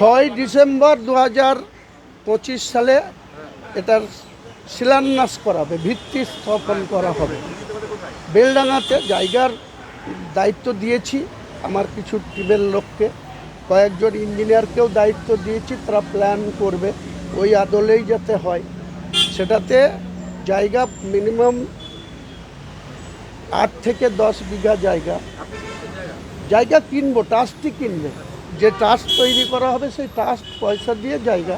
ছয় ডিসেম্বর দু পঁচিশ সালে এটার শিলান্যাস করা হবে ভিত্তি স্থাপন করা হবে। বেলডাঙাতে জায়গার দায়িত্ব দিয়েছি, আমার কিছু টিমের লোককে। কয়েকজন ইঞ্জিনিয়ারকেও দায়িত্ব দিয়েছি, তারা প্ল্যান করবে ওই আদলেই যাতে হয়। সেটাতে জায়গা মিনিমাম আট থেকে দশ বিঘা জায়গা। জায়গা কিনবো ট্রাস্টই কিনবে। যে ট্রাস্ট তৈরি করা হবে সেই ট্রাস্ট পয়সা দিয়ে জায়গা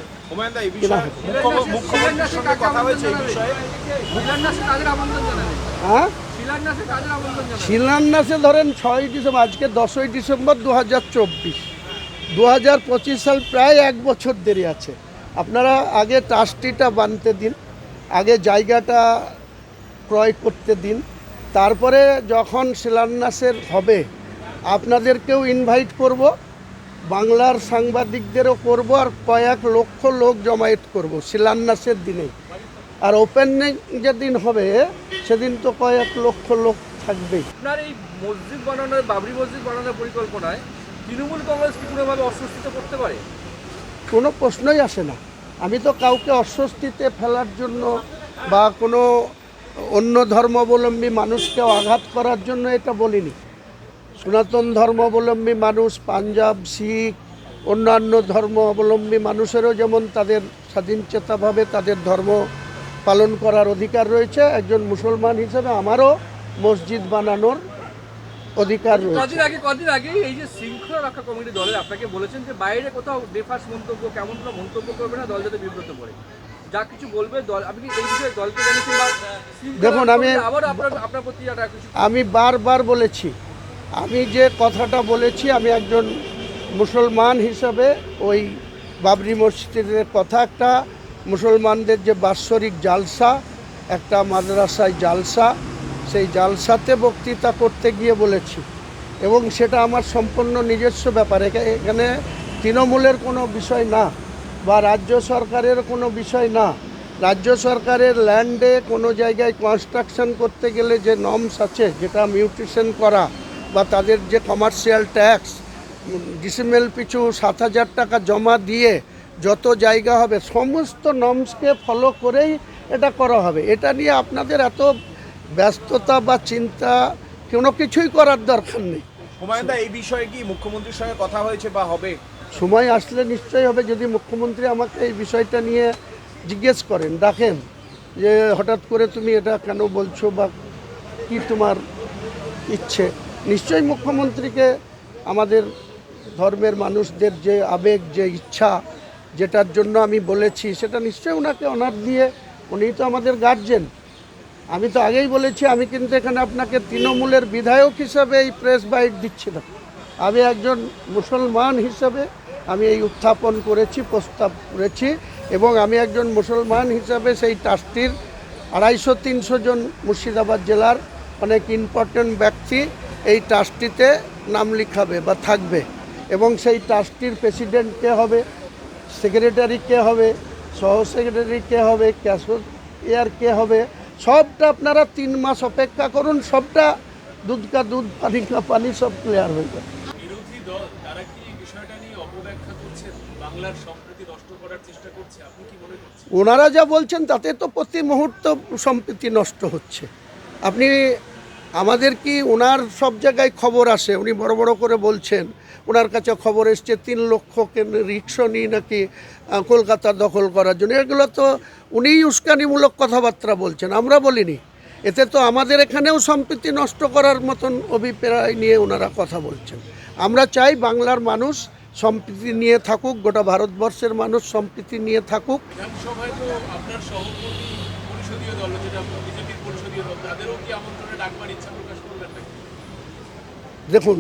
হ্যাঁ? শিলান্যাসে ধরেন ছয় ডিসেম্বর আজকে দশই ডিসেম্বর দু হাজার চব্বিশ। দু হাজার পঁচিশ সাল প্রায় এক বছর দেরি আছে। আপনারা আগে ট্রাস্টিটা বানতে দিন আগে জায়গাটা ক্রয় করতে দিন। তারপরে যখন শিলান্যাসের হবে আপনাদেরকেও ইনভাইট করব। বাংলার সাংবাদিকদেরও করব আর কয়েক লক্ষ লোক জমায়েত করব শিলান্যাসের দিনে আর ওপেনিং যেদিন হবে সেদিন তো কয়েক লক্ষ লোক থাকবেই। আপনার এই মসজিদ বানানোর বাবরি মসজিদ বানানোর পরিকল্পনায় তৃণমূল কংগ্রেস কি কোনোভাবে অস্বস্তিতে করতে পারে? কোনো প্রশ্নই আসে না। আমি তো কাউকে অস্বস্তিতে ফেলার জন্য বা কোনো অন্য ধর্মাবলম্বী মানুষকে আঘাত করার জন্য এটা বলিনি। সনাতন ধর্মাবলম্বী মানুষ পাঞ্জাব শিখ অন্যান্য ধর্ম অবলম্বী মানুষেরও যেমন তাদের স্বাধীনচেতাভাবে তাদের ধর্ম পালন করার অধিকার রয়েছে একজন মুসলমান হিসেবে আমারও মসজিদ বানানোর অধিকার রয়েছে। আগে কদিন আগে এই যে শৃঙ্খলা রক্ষা কমিটি দলের আপনাকে বলেছেন যে বাইরে কোথাও বেফাস মন্তব্য কেমন কোনো মন্তব্য করবে না দল যাতে বিব্রত পড়ে যা কিছু বলবে দল আপনি এই বিষয়ে দলকে জানিয়েছেন দেখুন, আমি- আবার আপনার আপনার প্রতি কিছু আমি বারবার বলেছি আমি যে কথাটা বলেছি, আমি একজন মুসলমান হিসাবে ওই বাবরি মসজিদের কথা, একটা মুসলমানদের যে বাৎসরিক জালসা, একটা মাদ্রাসায় জালসা, সেই জালসাতে বক্তৃতা করতে গিয়ে বলেছি। এবং সেটা আমার সম্পূর্ণ নিজস্ব ব্যাপার। এখা- এখানে তৃণমূলের কোনো বিষয় না, বা রাজ্য সরকারের কোনো বিষয় না। রাজ্য সরকারের ল্যান্ডে কোনো জায়গায় কনস্ট্রাকশন করতে গেলে যে নর্মস আছে, যেটা মিউট্রিশন করা বা তাদের যে কমার্শিয়াল ট্যাক্স ডিসিমেল পিছু সাত হাজার টাকা জমা দিয়ে যত জায়গা হবে সমস্ত নর্মসকে ফলো করেই এটা করা হবে। এটা নিয়ে আপনাদের এত ব্যস্ততা বা চিন্তা কোনো কিছুই করার দরকার নেই। হুমায়ুন দা এই বিষয়ে কি মুখ্যমন্ত্রীর সঙ্গে কথা হয়েছে বা হবে? সময় আসলে নিশ্চয়ই হবে যদি মুখ্যমন্ত্রী আমাকে এই বিষয়টা নিয়ে জিজ্ঞেস করেন। ডাকেন যে হঠাৎ করে তুমি এটা কেন বলছো বা কি তোমার ইচ্ছে? নিশ্চয়ই মুখ্যমন্ত্রীকে আমাদের ধর্মের মানুষদের যে আবেগ, যে ইচ্ছা, যেটার জন্য আমি বলেছি, সেটা নিশ্চয়ই ওনাকে অনার দিয়ে উনি তো আমাদের গার্জেন আমি তো আগেই বলেছি, আমি কিন্তু এখানে আপনাকে তৃণমূলের বিধায়ক হিসাবে এই প্রেস বাইট দিচ্ছি না। আমি একজন মুসলমান হিসাবে আমি এই উত্থাপন করেছি, প্রস্তাব করেছি এবং আমি একজন মুসলমান হিসাবে সেই ট্রাস্টির আড়াইশো, তিনশো জন মুর্শিদাবাদ জেলার অনেক ইম্পর্টেন্ট ব্যক্তি। এই ট্রাস্টিতে নাম লিখাবে বা থাকবে এবং সেই ট্রাস্টির প্রেসিডেন্ট কে হবে সেক্রেটারি কে হবে সহ সেক্রেটারি কে হবে ক্যাশর এয়ার কে হবে সবটা আপনারা তিন মাস অপেক্ষা করুন সবটা দুধ কা দুধ পানি কা পানি সব ক্লিয়ার হয়ে যাবে। ওনারা যা বলছেন তাতে তো প্রতি মুহূর্ত সম্প্রীতি নষ্ট হচ্ছে। আপনি আমাদের কি ওনার সব জায়গায় খবর আসে? উনি বড় বড় করে বলছেন, ওনার কাছে খবর এসছে, তিন লক্ষকে রিক্সা নিয়ে নাকি কলকাতা দখল করার জন্য। এগুলো তো উনিই উস্কানিমূলক কথাবার্তা বলছেন, আমরা বলিনি। এতে তো আমাদের এখানেও সম্প্রীতি নষ্ট করার মতন অভিপ্রায় নিয়ে ওনারা কথা বলছেন। আমরা চাই বাংলার মানুষ সম্প্রীতি নিয়ে থাকুক, গোটা ভারতবর্ষের মানুষ সম্প্রীতি নিয়ে থাকুক। দেখুন,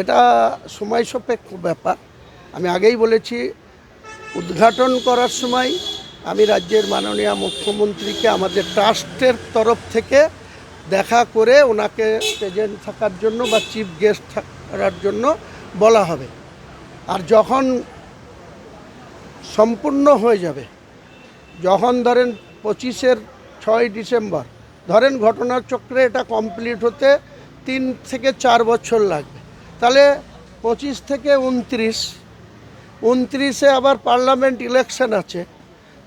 এটা সময় সাপেক্ষ ব্যাপার। আমি আগেই বলেছি, উদ্ঘাটন করার সময় আমি রাজ্যের মাননীয় মুখ্যমন্ত্রীকে আমাদের ট্রাস্টের তরফ থেকে দেখা করে ওনাকে প্রেজেন্ট থাকার জন্য বা চিফ গেস্ট থাকার জন্য বলা হবে। আর যখন সম্পূর্ণ হয়ে যাবে, যখন ধরেন পঁচিশের ছয় ডিসেম্বর। ধরেন ঘটনার চক্রে এটা কমপ্লিট হতে তিন থেকে চার বছর লাগবে। তাহলে পঁচিশ থেকে উনত্রিশ, উনত্রিশে আবার পার্লামেন্ট ইলেকশন আছে।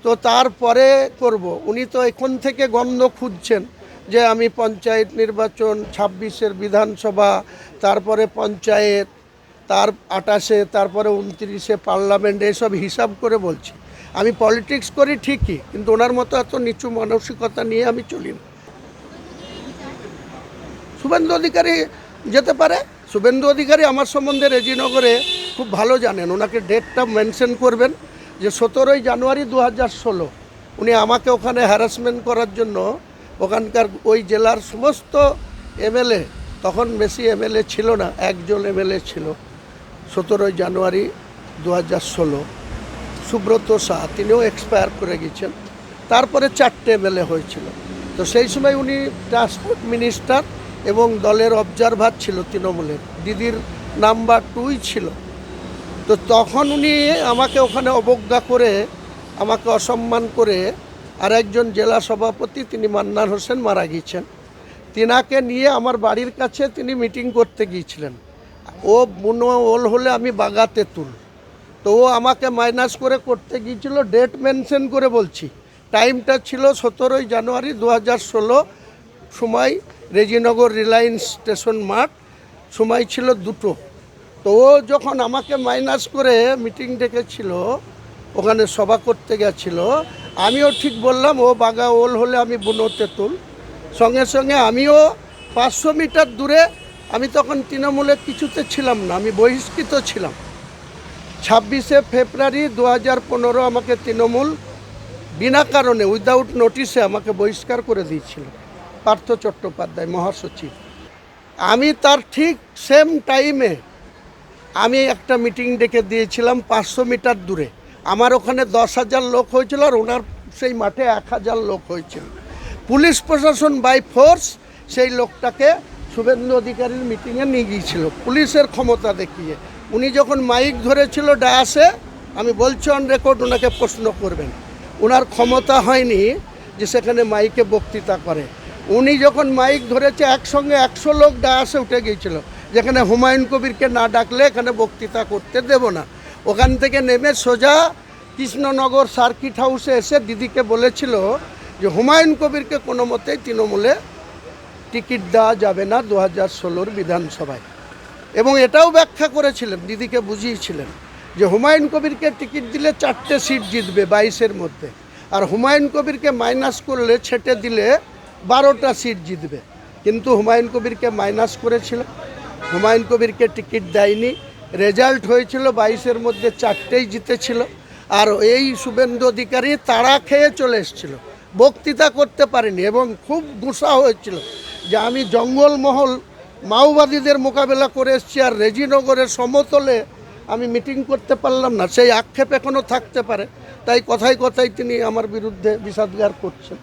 তো তারপরে করব। উনি তো এখন থেকে গন্ধ খুঁজছেন যে আমি পঞ্চায়েত নির্বাচন, ছাব্বিশের বিধানসভা, তারপরে পঞ্চায়েত, তার আটাশে তারপরে উনত্রিশে পার্লামেন্ট, এসব হিসাব করে বলছি। আমি পলিটিক্স করি ঠিকই, কিন্তু ওনার মতো এত নিচু মানসিকতা নিয়ে আমি চলি না। শুভেন্দু অধিকারী যেতে পারে, শুভেন্দু অধিকারী আমার সম্বন্ধে রেজিনগরে খুব ভালো জানেন, ওনাকে ডেটটা মেনশন করবেন যে সতেরোই জানুয়ারি দু হাজার ষোলো, উনি আমাকে ওখানে হ্যারাসমেন্ট করার জন্য ওখানকার ওই জেলার সমস্ত এমএলএ তখন বেশি এমএলএ ছিল না, একজন এমএলএ ছিল, সতেরোই জানুয়ারি দু হাজার ষোলো। সুব্রত শাহ তিনিও এক্সপায়ার করে গেছেন। তারপরে চারটে এমএলএ হয়েছিল। তো সেই সময় উনি ট্রান্সপোর্ট মিনিস্টার এবং দলের অবজারভার ছিল তৃণমূলের। দিদির নাম্বার টুই ছিল। তো তখন উনি আমাকে ওখানে অবজ্ঞা করে, আমাকে অসম্মান করে আর একজন জেলা সভাপতি তিনি মান্নান হোসেন মারা গিয়েছেন তিনাকে নিয়ে আমার বাড়ির কাছে তিনি মিটিং করতে গিয়েছিলেন। ও বুনো ওল হলে আমি বাগাতে তেঁতুল তো ও আমাকে মাইনাস করে করতে গিয়েছিল ডেট মেনশন করে বলছি। টাইমটা ছিল সতেরোই জানুয়ারি দু হাজার ষোলো, সময় রেজিনগর রিলায়েন্স স্টেশন মাঠ সময় ছিল দুটো। তো ও যখন আমাকে মাইনাস করে মিটিং ডেকেছিল, ওখানে সভা করতে গেছিল, আমিও ঠিক বললাম, ও বাগা, ওল হলে আমি বুনো তেঁতুল সঙ্গে সঙ্গে আমিও পাঁচশো মিটার দূরে, আমি তখন তৃণমূলে কিছুতে ছিলাম না, আমি বহিষ্কৃত ছিলাম। ছাব্বিশে ফেব্রুয়ারি দু হাজার পনেরো আমাকে তৃণমূল বিনা কারণে উইদাউট নোটিশে আমাকে বহিষ্কার করে দিয়েছিল, পার্থ চট্টোপাধ্যায়, মহাসচিব। আমি তার ঠিক সেম টাইমে আমি একটা মিটিং ডেকে দিয়েছিলাম পাঁচশো মিটার দূরে। আমার ওখানে দশ হাজার লোক হয়েছিল আর ওনার সেই মাঠে এক হাজার লোক হয়েছিল। পুলিশ প্রশাসন বাই ফোর্স সেই লোকটাকে শুভেন্দু অধিকারীর মিটিংয়ে নিয়ে গিয়েছিল। পুলিশের ক্ষমতা দেখিয়ে উনি যখন মাইক ধরেছিল ডায়াসে, আমি বলছি অন রেকর্ড ওনাকে প্রশ্ন করবেন। ওনার ক্ষমতা হয়নি যে সেখানে মাইকে বক্তৃতা করে। উনি যখন মাইক ধরেছে, একসঙ্গে একশো লোক ডায়াসে উঠে গিয়েছিল, যেখানে হুমায়ুন কবিরকে না ডাকলে এখানে বক্তৃতা করতে দেব না। ওখান থেকে নেমে সোজা কৃষ্ণনগর সার্কিট হাউসে এসে দিদিকে বলেছিল যে, হুমায়ুন কবিরকে কোনো মতেই তৃণমূলে টিকিট দেওয়া যাবে না দু হাজার ষোলোর বিধানসভায়। এবং এটাও ব্যাখ্যা করেছিলেন, দিদিকে বুঝিয়েছিলেন যে হুমায়ুন কবিরকে টিকিট দিলে চারটে সিট জিতবে বাইশের মধ্যে। আর হুমায়ুন কবিরকে মাইনাস করলে, ছেটে দিলে বারোটা সিট জিতবে। কিন্তু হুমায়ুন কবিরকে মাইনাস করেছিল হুমায়ুন কবিরকে টিকিট দেয়নি। রেজাল্ট হয়েছিল বাইশের মধ্যে চারটেই জিতেছিল। আর এই শুভেন্দু অধিকারী তারা খেয়ে চলে এসেছিল। বক্তৃতা করতে পারেনি এবং খুব গুসা হয়েছিল যে আমি জঙ্গলমহল মাওবাদীদের মোকাবেলা করে এসছি আর রেজিনগরের সমতলে আমি মিটিং করতে পারলাম না। সেই আক্ষেপ এখনও থাকতে পারে। তাই কথায় কথায় তিনি আমার বিরুদ্ধে বিষাদগার করছেন।